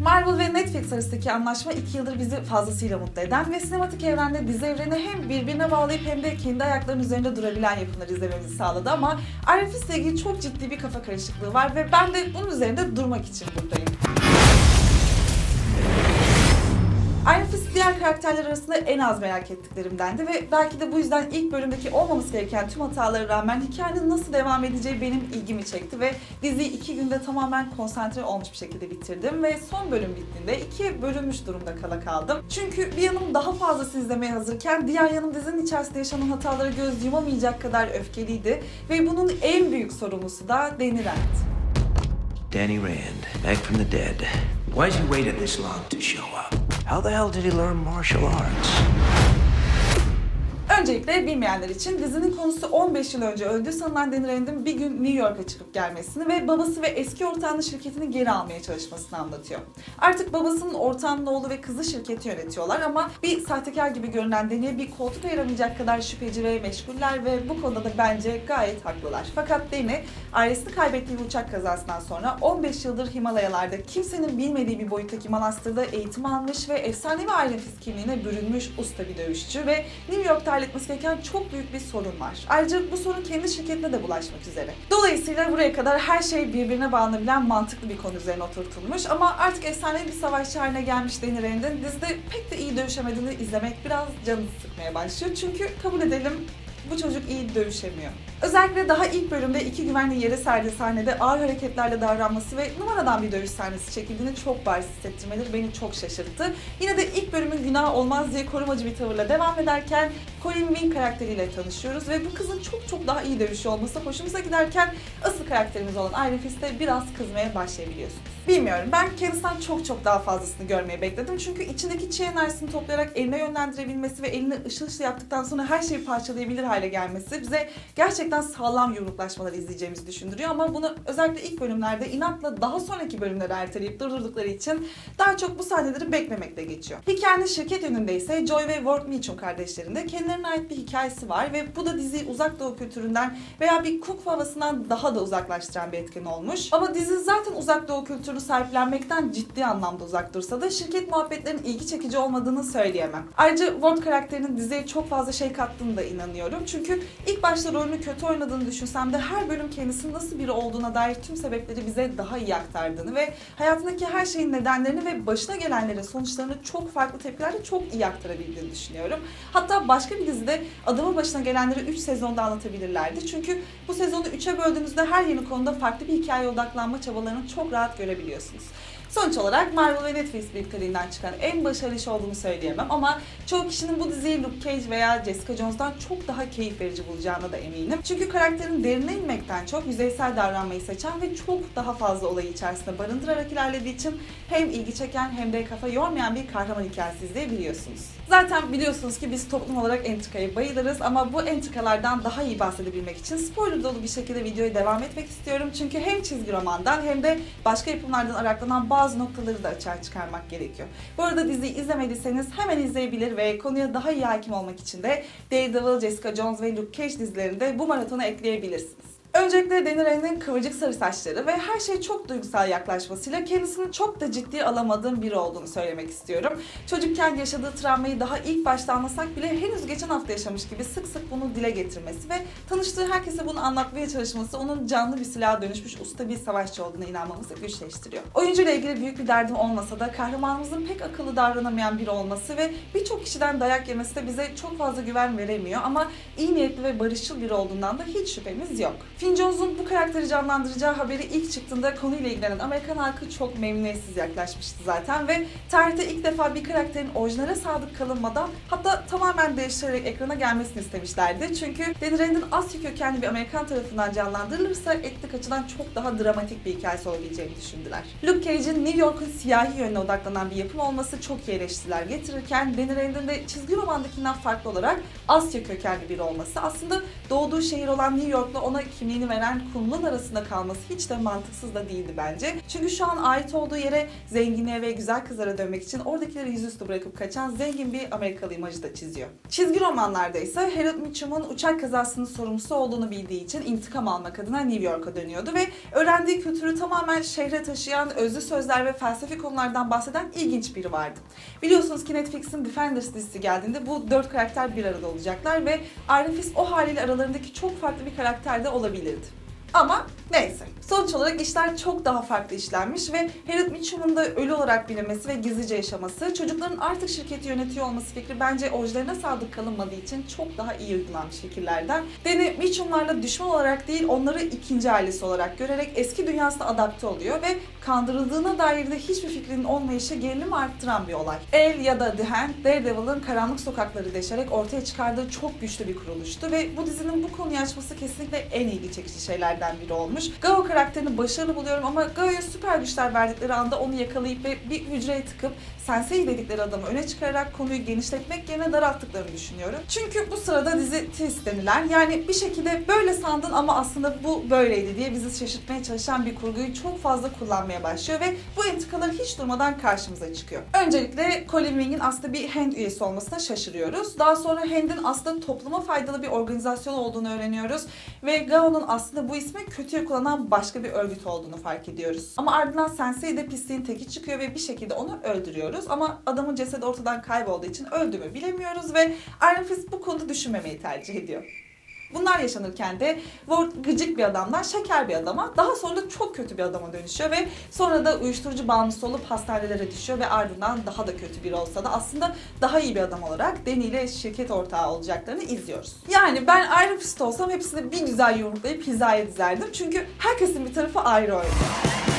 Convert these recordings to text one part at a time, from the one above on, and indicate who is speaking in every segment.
Speaker 1: Marvel ve Netflix arasındaki anlaşma 2 yıldır bizi fazlasıyla mutlu eden ve sinematik evrende dizi evreni hem birbirine bağlayıp hem de kendi ayaklarının üzerinde durabilen yapımları izlememizi sağladı ama ile ilgili çok ciddi bir kafa karışıklığı var ve ben de bunun üzerinde durmak için buradayım. Diğer karakterler arasında en az merak ettiklerimdendi ve belki de bu yüzden ilk bölümdeki olmaması gereken tüm hatalara rağmen hikayenin nasıl devam edeceği benim ilgimi çekti ve diziyi iki günde tamamen konsantre olmuş bir şekilde bitirdim ve son bölüm bittiğinde ikiye bölünmüş durumda kala kaldım. Çünkü bir yanım daha fazlası izlemeye hazırken diğer yanım dizinin içerisinde yaşanan hatalara göz yumamayacak kadar öfkeliydi ve bunun en büyük sorumlusu da Danny Rand.
Speaker 2: Danny Rand, back from the dead. Why's he waited this long to show up? How the hell did he learn martial arts?
Speaker 1: Öncelikle bilmeyenler için dizinin konusu 15 yıl önce öldü sanılan Danny Rand'in bir gün New York'a çıkıp gelmesini ve babası ve eski ortağının şirketini geri almaya çalışmasını anlatıyor. Artık babasının ortağının oğlu ve kızı şirketi yönetiyorlar ama bir sahtekar gibi görünen Danny'e bir koltuk ayıramayacak kadar şüpheci ve meşguller ve bu konuda da bence gayet haklılar. Fakat Danny ailesini kaybettiği uçak kazasından sonra 15 yıldır Himalayalarda kimsenin bilmediği bir boyuttaki manastırda eğitim almış ve efsanevi aile kimliğine bürünmüş usta bir dövüşçü ve New York'ta halletmesi gereken çok büyük bir sorun var. Ayrıca bu sorun kendi şirketine de bulaşmak üzere. Dolayısıyla buraya kadar her şey birbirine bağlanabilen mantıklı bir konu üzerine oturtulmuş ama artık efsanevi bir savaşçı haline gelmiş Danny Rand'in dizide pek de iyi dövüşemediğini izlemek biraz canını sıkmaya başlıyor. Çünkü kabul edelim bu çocuk iyi dövüşemiyor. Özellikle daha ilk bölümde iki güvenli yere serdiği sahnede ağır hareketlerle davranması ve numaradan bir dövüş sahnesi çekildiğini çok bariz hissettirmeleri beni çok şaşırttı. Yine de ilk bölümün günah olmaz diye korumacı bir tavırla devam ederken Colin Wing karakteriyle tanışıyoruz ve bu kızın çok çok daha iyi dövüşüyor olması hoşumuza giderken asıl karakterimiz olan Iron Fist'e biraz kızmaya başlayabiliyorsunuz. Bilmiyorum ben kendisinden çok çok daha fazlasını görmeyi bekledim çünkü içindeki çi enerjisini toplayarak eline yönlendirebilmesi ve elini ışıl ışıl yaptıktan sonra her şeyi parçalayabilir hale gelmesi bize gerçekten sağlam yumruklaşmalar izleyeceğimizi düşündürüyor ama bunu özellikle ilk bölümlerde inatla daha sonraki bölümlere erteleyip durdurdukları için daha çok bu sahneleri beklemekle geçiyor. Hikayenin şirket yönünde ise Joy ve Ward Mitchum kardeşlerinde kendilerine ait bir hikayesi var ve bu da diziyi uzak doğu kültüründen veya bir fu havasından daha da uzaklaştıran bir etken olmuş. Ama dizi zaten uzak doğu kültürünü sahiplenmekten ciddi anlamda uzak dursa da şirket muhabbetlerinin ilgi çekici olmadığını söyleyemem. Ayrıca Ward karakterinin diziye çok fazla şey kattığını da inanıyorum. Çünkü ilk başta rolünü kötü oynadığını düşünsem de her bölüm kendisinin nasıl biri olduğuna dair tüm sebepleri bize daha iyi aktardığını ve hayatındaki her şeyin nedenlerini ve başına gelenlerin sonuçlarını çok farklı tepkilerle çok iyi aktarabildiğini düşünüyorum. Hatta başka bir dizide adamın başına gelenleri 3 sezonda anlatabilirlerdi. Çünkü bu sezonu 3'e böldüğünüzde her yeni konuda farklı bir hikayeye odaklanma çabalarını çok rahat görebiliyorsunuz. Sonuç olarak Marvel ve Netflix birlikteliğinden çıkan en başarılı iş olduğunu söyleyemem ama çoğu kişinin bu diziyi Luke Cage veya Jessica Jones'tan çok daha keyif verici bulacağına da eminim. Çünkü karakterin derine inmekten çok yüzeysel davranmayı seçen ve çok daha fazla olayı içerisinde barındırarak ilerlediği için hem ilgi çeken hem de kafa yormayan bir kahraman hikayesi izleyebiliyorsunuz. Zaten biliyorsunuz ki biz toplum olarak entrikaya bayılırız ama bu entrikalardan daha iyi bahsedebilmek için spoiler dolu bir şekilde videoya devam etmek istiyorum. Çünkü hem çizgi romandan hem de başka yapımlardan araklanan bazı noktaları da açığa çıkarmak gerekiyor. Bu arada diziyi izlemediyseniz hemen izleyebilir ve konuya daha iyi hakim olmak için de Daredevil, Jessica Jones ve Luke Cage dizilerini de bu maratona ekleyebilirsiniz. Öncelikle Danny Rand'in kıvırcık sarı saçları ve her şey çok duygusal yaklaşmasıyla kendisini çok da ciddi alamadığım biri olduğunu söylemek istiyorum. Çocukken yaşadığı travmayı daha ilk başta anlasak bile henüz geçen hafta yaşamış gibi sık sık bunu dile getirmesi ve tanıştığı herkese bunu anlatmaya çalışması onun canlı bir silaha dönüşmüş usta bir savaşçı olduğuna inanmamızı güçleştiriyor. Oyuncuyla ilgili büyük bir derdim olmasa da kahramanımızın pek akıllı davranamayan biri olması ve birçok kişiden dayak yemesi de bize çok fazla güven veremiyor ama iyi niyetli ve barışçıl biri olduğundan da hiç şüphemiz yok. Finn Jones'un bu karakteri canlandıracağı haberi ilk çıktığında konuyla ilgilenen Amerikan halkı çok memnuniyetsiz yaklaşmıştı zaten ve tarihte ilk defa bir karakterin orijinale sadık kalınmadan hatta tamamen değiştirerek ekrana gelmesini istemişlerdi. Çünkü Danny Rand'in Asya kökenli bir Amerikan tarafından canlandırılırsa etnik açıdan çok daha dramatik bir hikayesi olabileceğini düşündüler. Luke Cage'in New York'un siyahi yönüne odaklanan bir yapım olması çok iyi eleştiriler getirirken Danny Rand'in de çizgi romandakinden farklı olarak Asya kökenli biri olması aslında doğduğu şehir olan New York'la ona kimlik kimliğini veren kulun arasında kalması hiç de mantıksız da değildi bence. Çünkü şu an ait olduğu yere zenginliğe ve güzel kızlara dönmek için oradakileri yüzüstü bırakıp kaçan zengin bir Amerikalı imajı da çiziyor. Çizgi romanlarda ise Harold Mitchum'un uçak kazasının sorumlusu olduğunu bildiği için intikam almak adına New York'a dönüyordu ve öğrendiği kültürü tamamen şehre taşıyan özlü sözler ve felsefi konulardan bahseden ilginç biri vardı. Biliyorsunuz ki Netflix'in Defenders dizisi geldiğinde bu dört karakter bir arada olacaklar ve Iron Fist o haliyle aralarındaki çok farklı bir karakter de выглядит. Ama neyse. Sonuç olarak işler çok daha farklı işlenmiş ve Harold Mitchum'un da ölü olarak bilinmesi ve gizlice yaşaması, çocukların artık şirketi yönetiyor olması fikri bence orijinaline sadık kalınmadığı için çok daha iyi uygulanmış fikirlerden. Danny Mitchum'larla düşman olarak değil, onları ikinci ailesi olarak görerek eski dünyasına adapte oluyor ve kandırıldığına dair de hiçbir fikrinin olmayışı gerilimi arttıran bir olay. El ya da The Hand, Daredevil'ın karanlık sokakları deşerek ortaya çıkardığı çok güçlü bir kuruluştu ve bu dizinin bu konuyu açması kesinlikle en ilgi çekici şeylerden biri olmuş. Gao karakterini başarılı buluyorum ama Gao'ya süper güçler verdikleri anda onu yakalayıp ve bir hücreye tıkıp Sensei dedikleri adamı öne çıkararak konuyu genişletmek yerine daralttıklarını düşünüyorum. Çünkü bu sırada dizi twist denilen yani bir şekilde böyle sandın ama aslında bu böyleydi diye bizi şaşırtmaya çalışan bir kurguyu çok fazla kullanmaya başlıyor ve bu entrikalar hiç durmadan karşımıza çıkıyor. Öncelikle Colin Wing'in aslında bir Hand üyesi olmasına şaşırıyoruz. Daha sonra Hand'in aslında topluma faydalı bir organizasyon olduğunu öğreniyoruz ve Gao'nun aslında bu ismi kötüye kullanan başka bir örgüt olduğunu fark ediyoruz. Ama ardından Sensei de pisliğin teki çıkıyor ve bir şekilde onu öldürüyoruz. Ama adamın cesedi ortadan kaybolduğu için öldü mü bilemiyoruz ve Iron Fist bu konuda düşünmemeyi tercih ediyor. Bunlar yaşanırken de Ward gıcık bir adamdan şeker bir adama, daha sonra da çok kötü bir adama dönüşüyor ve sonra da uyuşturucu bağımlısı olup hastanelere düşüyor ve ardından daha da kötü biri olsa da aslında daha iyi bir adam olarak Danny ile şirket ortağı olacaklarını izliyoruz. Yani ben Iron Fist olsam hepsini bir güzel yumruklayıp hizaya dizerdim çünkü herkesin bir tarafı ayrı oynuyor.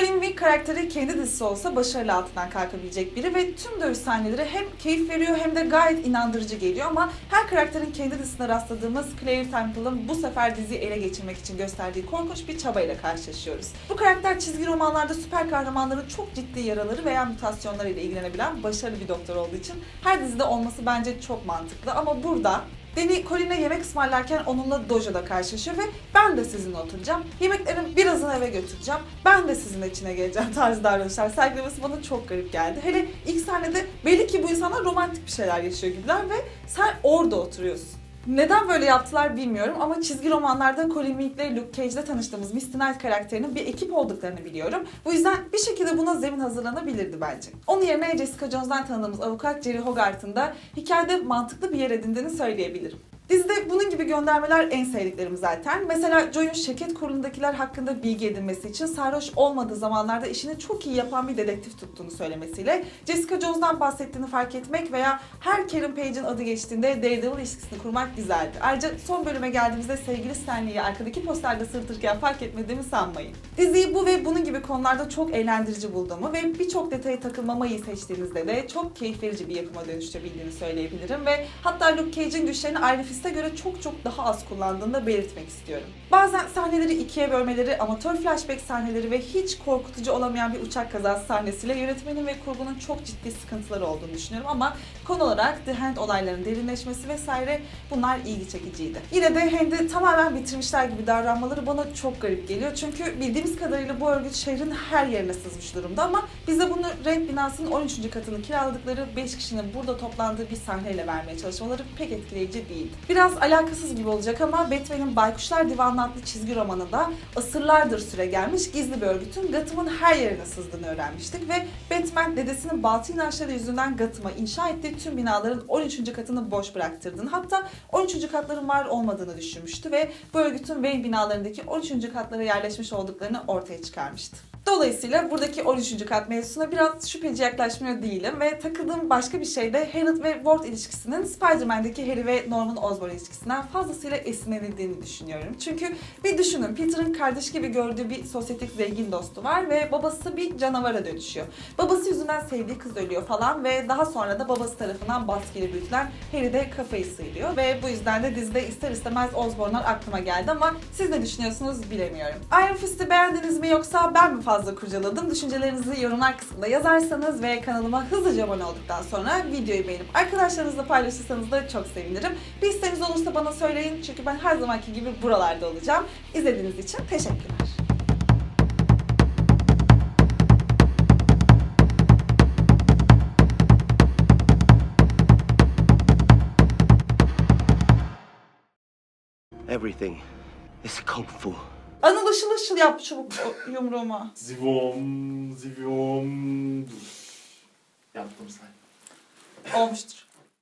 Speaker 1: Colin Wick karakteri kendi dizisi olsa başarılı altından kalkabilecek biri ve tüm dövüş sahneleri hem keyif veriyor hem de gayet inandırıcı geliyor ama her karakterin kendi dizisinde rastladığımız Claire Temple'ın bu sefer diziyi ele geçirmek için gösterdiği korkunç bir çabayla karşılaşıyoruz. Bu karakter çizgi romanlarda süper kahramanların çok ciddi yaraları veya mutasyonlarıyla ilgilenebilen başarılı bir doktor olduğu için her dizide olması bence çok mantıklı ama burada Danny Colin'e yemek ısmarlarken onunla dojoda karşılaşıyor ve ben de sizinle oturacağım. Yemeklerin birazını eve götüreceğim. Ben de sizinle içine geleceğim tarzı davranışlar sergilemesi bana çok garip geldi. Hele ilk sahnede belli ki bu insanlar romantik bir şeyler yaşıyor gibiler ve sen orada oturuyorsun. Neden böyle yaptılar bilmiyorum ama çizgi romanlarda Colin ile Luke Cage'de tanıştığımız Misty Knight karakterinin bir ekip olduklarını biliyorum. Bu yüzden bir şekilde buna zemin hazırlanabilirdi bence. Onun yerine Jessica Jones'dan tanıdığımız avukat Jerry Hogarth'ın da hikayede mantıklı bir yer edindiğini söyleyebilirim. Dizide bunun gibi göndermeler en sevdiklerim zaten. Mesela Joy'un şirket kurulundakiler hakkında bilgi edinmesi için sarhoş olmadığı zamanlarda işini çok iyi yapan bir dedektif tuttuğunu söylemesiyle Jessica Jones'dan bahsettiğini fark etmek veya her Karen Page'in adı geçtiğinde Daredevil ilişkisini kurmak güzeldi. Ayrıca son bölüme geldiğimizde sevgili Stanley'i arkadaki posterde sırtırken fark etmediğimi sanmayın. Diziyi bu ve bunun gibi konularda çok eğlendirici bulduğumu ve birçok detaya takılmamayı seçtiğinizde de çok keyif verici bir yapıma dönüştürebildiğini söyleyebilirim ve hatta Luke Cage'in güçlerini Iron Fist'e göre çok çok daha az kullandığını da belirtmek istiyorum. Bazen sahneleri ikiye bölmeleri, amatör flashback sahneleri ve hiç korkutucu olamayan bir uçak kazası sahnesiyle yönetmenin ve kurgunun çok ciddi sıkıntıları olduğunu düşünüyorum ama konu olarak The Hand olaylarının derinleşmesi vesaire bunlar ilgi çekiciydi. Yine de Hand'i tamamen bitirmişler gibi davranmaları bana çok garip geliyor. Çünkü bildiğimiz kadarıyla bu örgüt şehrin her yerine sızmış durumda ama bize bunu Rent binasının 13. katını kiraladıkları 5 kişinin burada toplandığı bir sahneyle vermeye çalışmaları pek etkileyici değildi. Biraz alakasız gibi olacak ama Batman'in Baykuşlar Divanı adlı çizgi romanında asırlardır süre gelmiş gizli bir örgütün Gotham'ın her yerine sızdığını öğrenmiştik ve Batman dedesinin batıl inançları yüzünden Gotham'a inşa ettiği tüm binaların 13. katını boş bıraktırdığını hatta 13. katların var olmadığını düşünmüştü ve bu örgütün Wayne binalarındaki 13. katlara yerleşmiş olduklarını ortaya çıkarmıştı. Dolayısıyla buradaki 13. kat mevzusuna biraz şüpheci yaklaşmıyor değilim ve takıldığım başka bir şey de Harold ve Ward ilişkisinin Spider-Man'deki Harry ve Norman Osborn ilişkisinden fazlasıyla esinlenildiğini düşünüyorum. Çünkü bir düşünün Peter'ın kardeş gibi gördüğü bir sosyetik zengin dostu var ve babası bir canavara dönüşüyor. Babası yüzünden sevdiği kız ölüyor falan ve daha sonra da babası tarafından baskıyla büyütülen Harry de kafayı sıyırıyor ve bu yüzden de dizide ister istemez Osbornlar aklıma geldi ama siz ne düşünüyorsunuz bilemiyorum. Iron Fist'i beğendiniz mi yoksa ben mi fazla fazla kurcaladım. Düşüncelerinizi yorumlar kısmında yazarsanız ve kanalıma hızlıca abone olduktan sonra videoyu beğenip arkadaşlarınızla paylaşırsanız da çok sevinirim. Bir isteğiniz olursa bana söyleyin çünkü ben her zamanki gibi buralarda olacağım. İzlediğiniz için teşekkürler.
Speaker 2: Everything is kung fu.
Speaker 1: Anıl ışıl ışıl yap çabuk o yumruğuma.
Speaker 3: Zivom, zivom. Dur. Yaptım say.
Speaker 1: Olmuştur.